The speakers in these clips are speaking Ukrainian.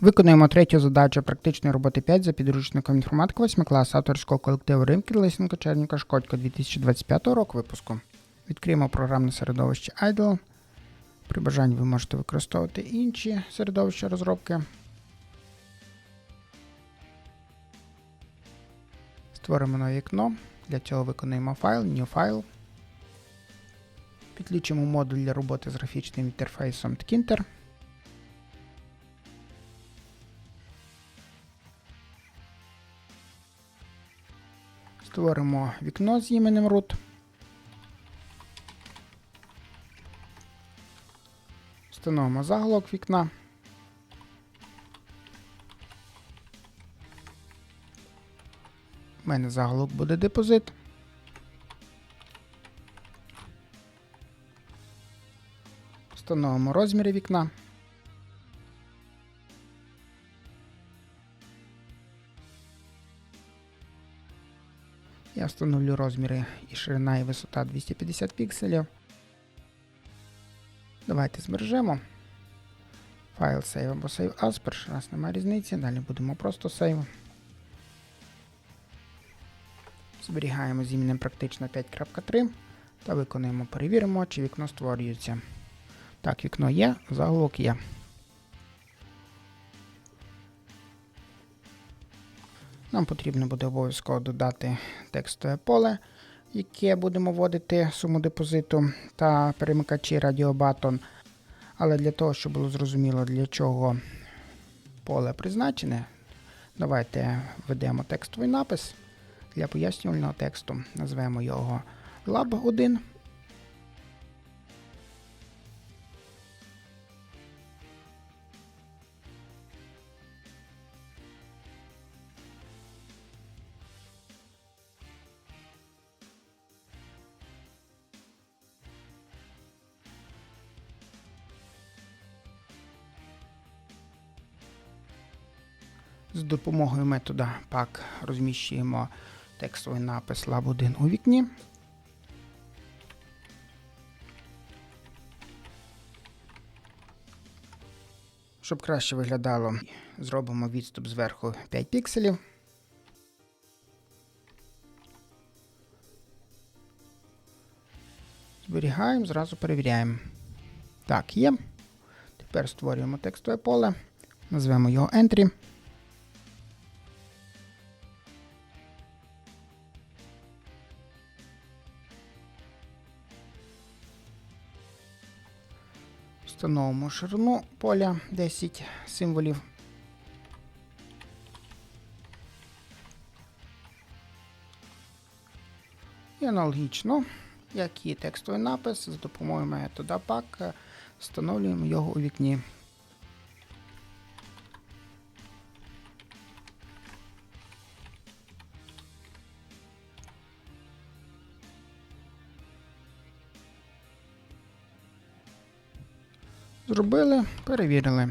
Виконуємо третю задачу практичної роботи 5 за підручником інформатика 8 класу авторського колективу Римки Лисенко Черніка Шкодько 2025 року випуску. Відкриємо програмне середовище IDLE. При бажанні ви можете використовувати інші середовища розробки. Створимо нове вікно. Для цього виконуємо файл, New File. Підключимо модуль для роботи з графічним інтерфейсом Tkinter. Створимо вікно з іменем root. Встановимо заголовок вікна. У мене заголовок буде депозит. Встановимо розміри вікна. Встановлю розміри і ширина і висота 250 пікселів. Давайте збережемо. Файл save або save as. Перший раз немає різниці. Далі будемо просто save. Зберігаємо з іменем практично 5.3 та виконуємо, перевіримо, чи вікно створюється. Так, вікно є, заголовок є. Нам потрібно буде обов'язково додати текстове поле, яке будемо вводити суму депозиту та перемикачі радіобатон. Але для того, щоб було зрозуміло, для чого поле призначене, давайте введемо текстовий напис для пояснювального тексту. Назвемо його lab1. Допомогою метода pack розміщуємо текстовий напис lab1 у вікні. Щоб краще виглядало, зробимо відступ зверху 5 пікселів. Зберігаємо, зразу перевіряємо. Так, є. Тепер створюємо текстове поле, назвемо його Entry. Встановимо ширину поля 10 символів. І аналогічно, як і текстовий напис, з допомогою метода pack встановлюємо його у вікні. Зробили, перевірили.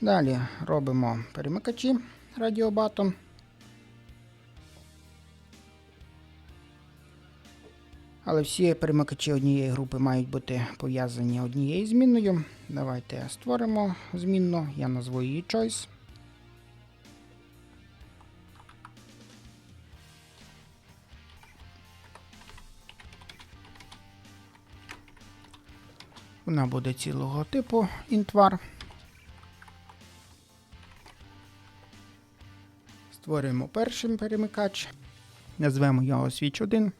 Далі робимо перемикачі радіобатом. Але всі перемикачі однієї групи мають бути пов'язані однією змінною. Давайте створимо змінну, я назву її Choice. Вона буде цілого типу інтвар. Створюємо перший перемикач. Назвемо його Switch 1.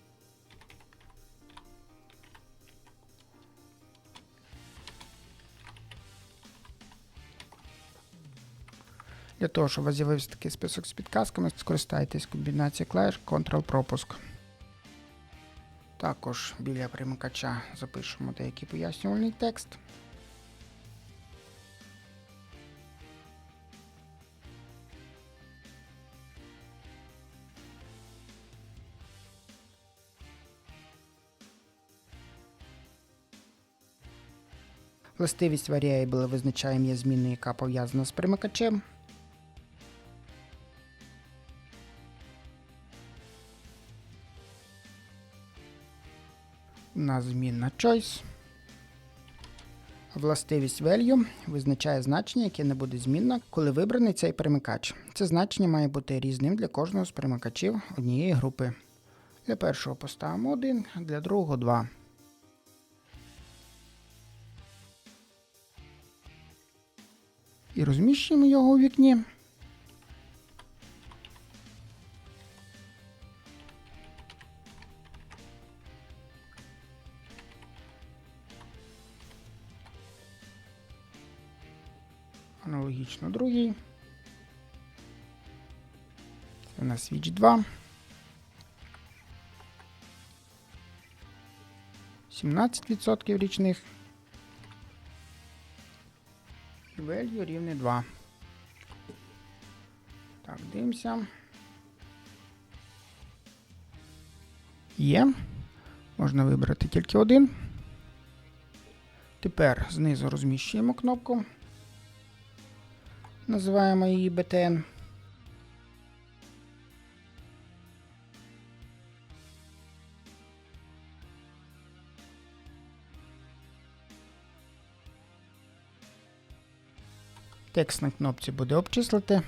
Для того, щоб у вас з'явився такий список з підказками, скористайтесь комбінацією клавіш Ctrl-пропуск. Також біля примикача запишемо деякий пояснювальний текст. Властивість variable визначаємо є зміною, яка пов'язана з примикачем. Нас змінна choice. Властивість value визначає значення, яке не буде змінно, коли вибраний цей перемикач. Це значення має бути різним для кожного з перемикачів однієї групи. Для першого поставимо 1, для другого 2. І розміщуємо його у вікні. Аналогічно другий. Це у нас свіч 2. 17% річних. І value рівне 2. Так, дивимося. Є. Можна вибрати тільки один. Тепер знизу розміщуємо кнопку. Називаємо її BTN. Текст на кнопці буде обчислити.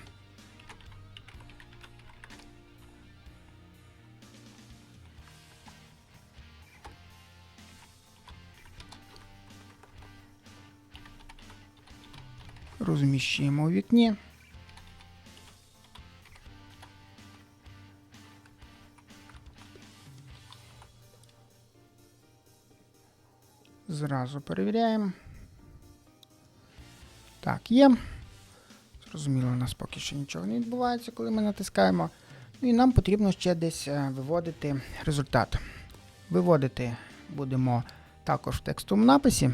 Розміщуємо у вікні. Зразу перевіряємо. Так, є. Зрозуміло, у нас поки що нічого не відбувається, коли ми натискаємо. Ну і нам потрібно ще десь е, виводити результат. Виводити будемо також в текстовому написі.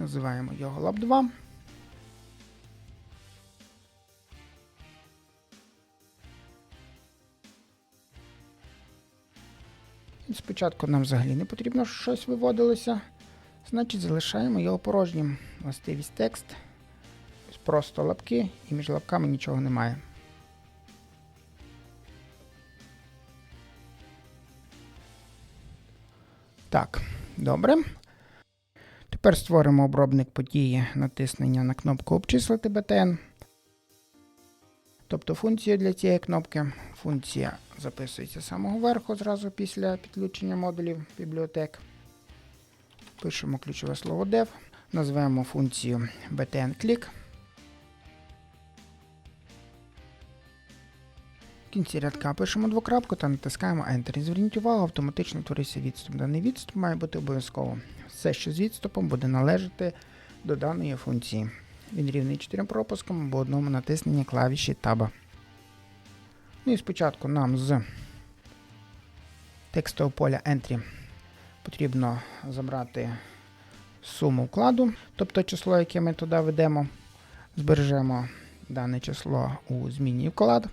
Називаємо його lab 2. Спочатку нам взагалі не потрібно, щоб щось виводилося. Значить, залишаємо його порожнім. Властивість текст. Просто лапки, і між лапками нічого немає. Так, добре. Тепер створимо обробник події натиснення на кнопку Обчислити BTN. Тобто функцію для цієї кнопки. Функція записується з самого верху зразу після підключення модулів бібліотек. Пишемо ключове слово dev, назвемо функцію btn-click. В кінці рядка пишемо двокрапку та натискаємо Enter. І зверніть увагу, автоматично твориться відступ. Даний відступ має бути обов'язково. Все, що з відступом, буде належати до даної функції. Він рівний 4 пропускам або одному натисненні клавіші таба. Ну і спочатку нам з текстового поля Entry потрібно забрати суму вкладу, тобто число, яке ми туди ведемо. Збережемо дане число у зміні вклад.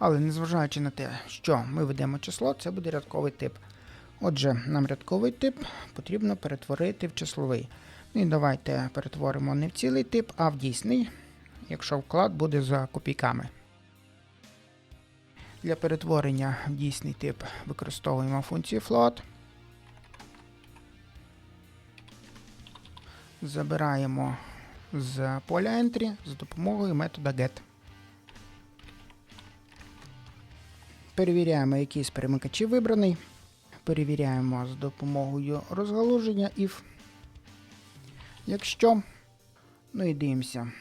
Але незважаючи на те, що ми ведемо число, це буде рядковий тип. Отже, нам рядковий тип потрібно перетворити в числовий. Ну і давайте перетворимо не в цілий тип, а в дійсний, якщо вклад буде за копійками. Для перетворення в дійсний тип використовуємо функцію float. Забираємо з поля entry з допомогою метода get. Перевіряємо, який з перемикачів вибраний. Перевіряємо з допомогою розгалуження if. Якщо, ну і дивимося,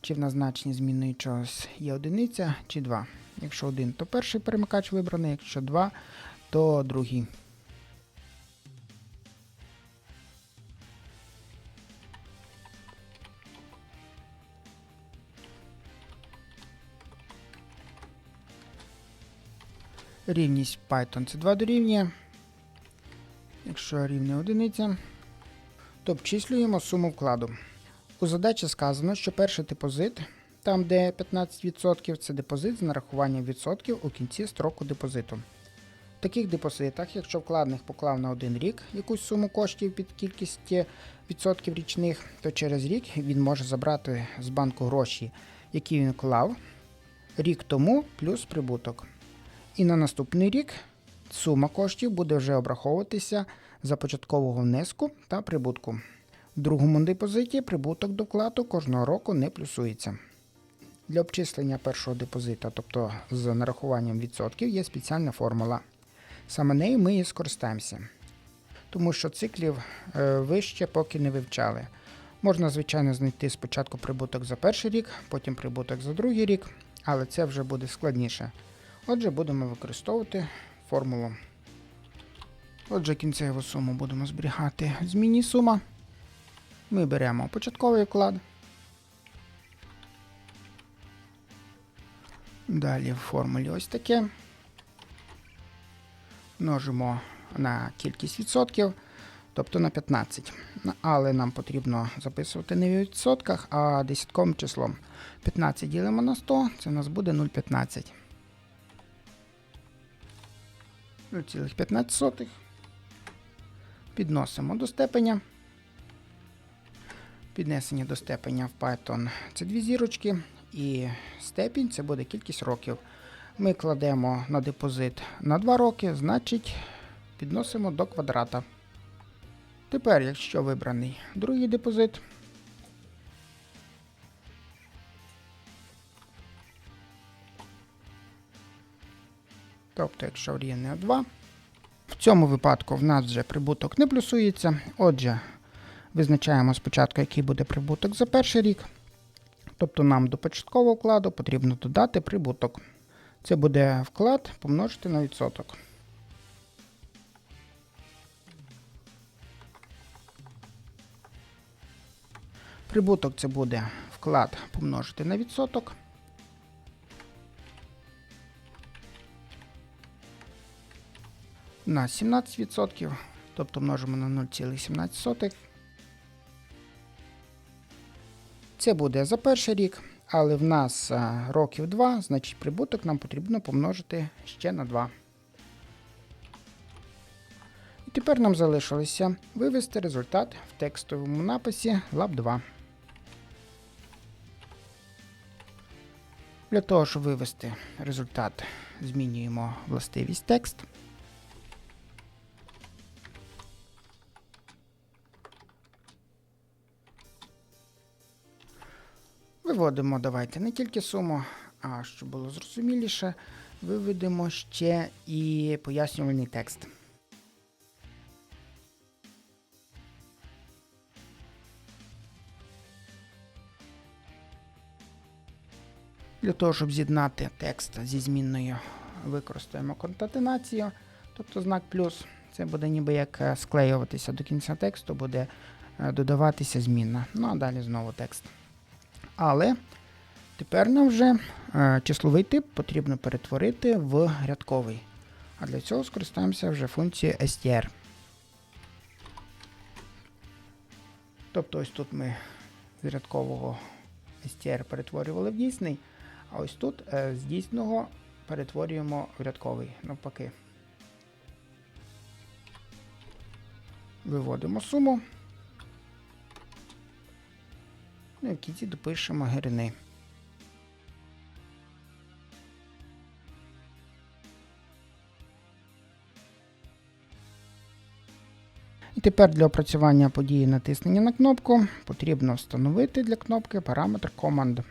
чи в назначенні змінної чогось є одиниця чи 2. Якщо один, то перший перемикач вибраний, якщо 2, то другий. Рівність Python це 2 дорівнює. Якщо рівня одиниця, то обчислюємо суму вкладу. У задачі сказано, що перший депозит, там де 15%, це депозит з нарахуванням відсотків у кінці строку депозиту. В таких депозитах, якщо вкладник поклав на один рік якусь суму коштів під кількість відсотків річних, то через рік він може забрати з банку гроші, які він вклав рік тому, плюс прибуток. І на наступний рік сума коштів буде вже обраховуватися за початкового внеску та прибутку. В другому депозиті прибуток до вкладу кожного року не плюсується. Для обчислення першого депозита, тобто з нарахуванням відсотків, є спеціальна формула. Саме нею ми і скористаємося. Тому що циклів е, вище поки не вивчали. Можна, звичайно, знайти спочатку прибуток за перший рік, потім прибуток за другий рік, але це вже буде складніше. Отже, будемо використовувати формулу. Отже, кінцеву суму будемо зберігати в зміні сума. Ми беремо початковий вклад. Далі в формулі ось таке. Множимо на кількість відсотків, тобто на 15. Але нам потрібно записувати не в відсотках, а десятковим числом. 15 ділимо на 100, це у нас буде 0,15. 0,15. Підносимо до степеня. Піднесення до степеня в Python це дві зірочки, і степінь це буде кількість років. Ми кладемо на депозит на 2 роки, значить підносимо до квадрата. Тепер, якщо вибраний другий депозит, тобто, якщо рівне 2, в цьому випадку в нас вже прибуток не плюсується. Отже, визначаємо спочатку, який буде прибуток за перший рік. Тобто нам до початкового вкладу потрібно додати прибуток. Це буде вклад помножити на відсоток. Прибуток це буде вклад помножити на відсоток. На 17%, тобто множимо на 0,17. Це буде за перший рік, але в нас років 2, значить прибуток нам потрібно помножити ще на 2. І тепер нам залишилося вивести результат в текстовому написі lab 2. Для того, щоб вивести результат, змінюємо властивість текст. Виводимо, давайте не тільки суму, а щоб було зрозуміліше, виведемо ще і пояснювальний текст. Для того, щоб з'єднати текст зі змінною, використаємо конкатенацію, тобто знак плюс. Це буде ніби як е, склеюватися до кінця тексту, буде е, додаватися змінна. Ну а далі знову текст. Але тепер нам вже е, числовий тип потрібно перетворити в рядковий. А для цього скористаємося вже функцією str. Тобто ось тут ми з рядкового str перетворювали в дійсний, а ось тут е, з дійсного перетворюємо в рядковий навпаки. Виводимо суму. Ну і в кінці допишемо гирини. І тепер для опрацювання події натиснення на кнопку потрібно встановити для кнопки параметр Command.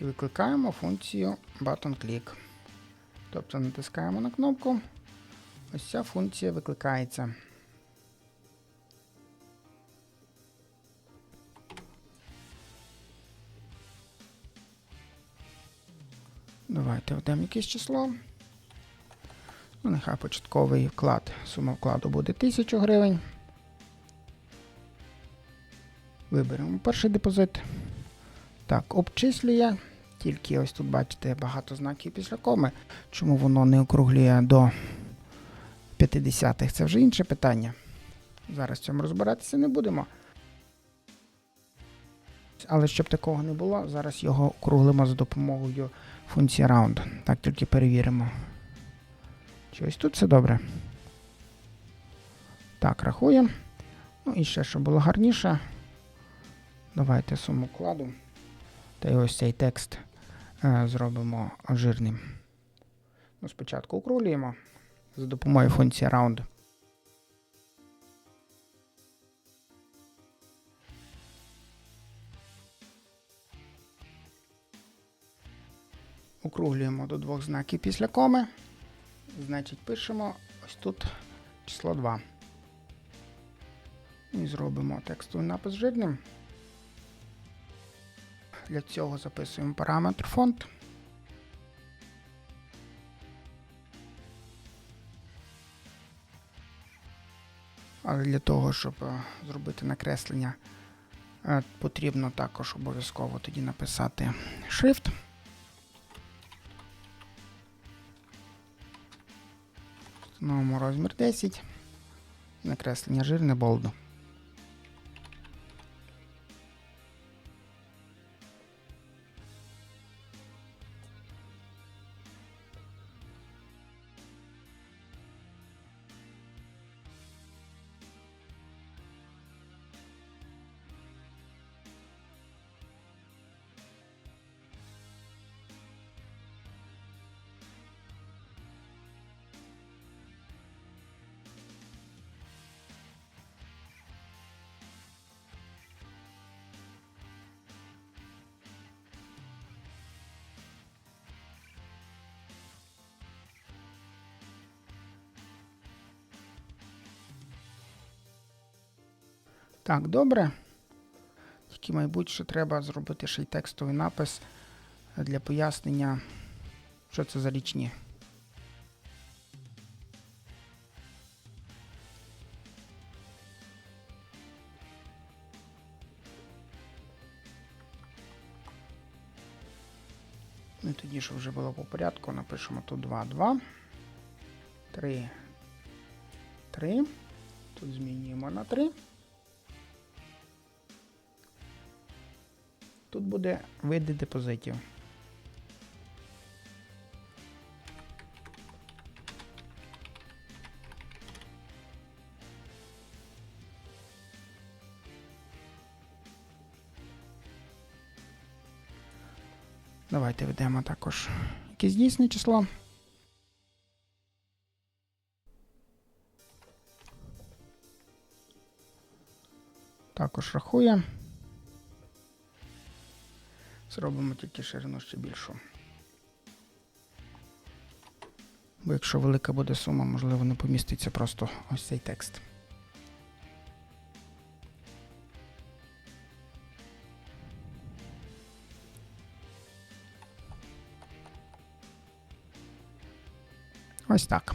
І викликаємо функцію ButtonClick. Тобто натискаємо на кнопку. Ось ця функція викликається. Давайте введемо якесь число. Ну, нехай початковий вклад, сума вкладу буде 1000 гривень. Виберемо перший депозит. Так, обчислює. Тільки ось тут бачите багато знаків після коми. Чому воно не округлює до 50-х, це вже інше питання. Зараз в цьому розбиратися не будемо. Але щоб такого не було, зараз його округлимо за допомогою функції round. Так, тільки перевіримо. Чи ось тут все добре. Так, рахуємо. Ну і ще, щоб було гарніше. Давайте суму кладу. Та й ось цей текст зробимо жирним. Ну, спочатку округлюємо за допомогою функції round. Округлюємо до двох знаків після коми. Значить, пишемо ось тут число 2. І зробимо текстовий напис жирним. Для цього записуємо параметр фонд. Але для того, щоб е, зробити накреслення, е, потрібно також обов'язково тоді написати шрифт. Встановимо розмір 10. Накреслення жирне болду. Так, добре. Тільки, мабуть, що треба зробити ще й текстовий напис для пояснення, що це за річні. Ну і тоді, щоб вже було по порядку, напишемо тут 2, 2, 3, 3. Тут змінюємо на 3. Тут буде види депозитів. Давайте введемо також якесь дійсне число. Також рахує. Зробимо тільки ширину ще більшу. Бо якщо велика буде сума, можливо, не поміститься просто ось цей текст. Ось так.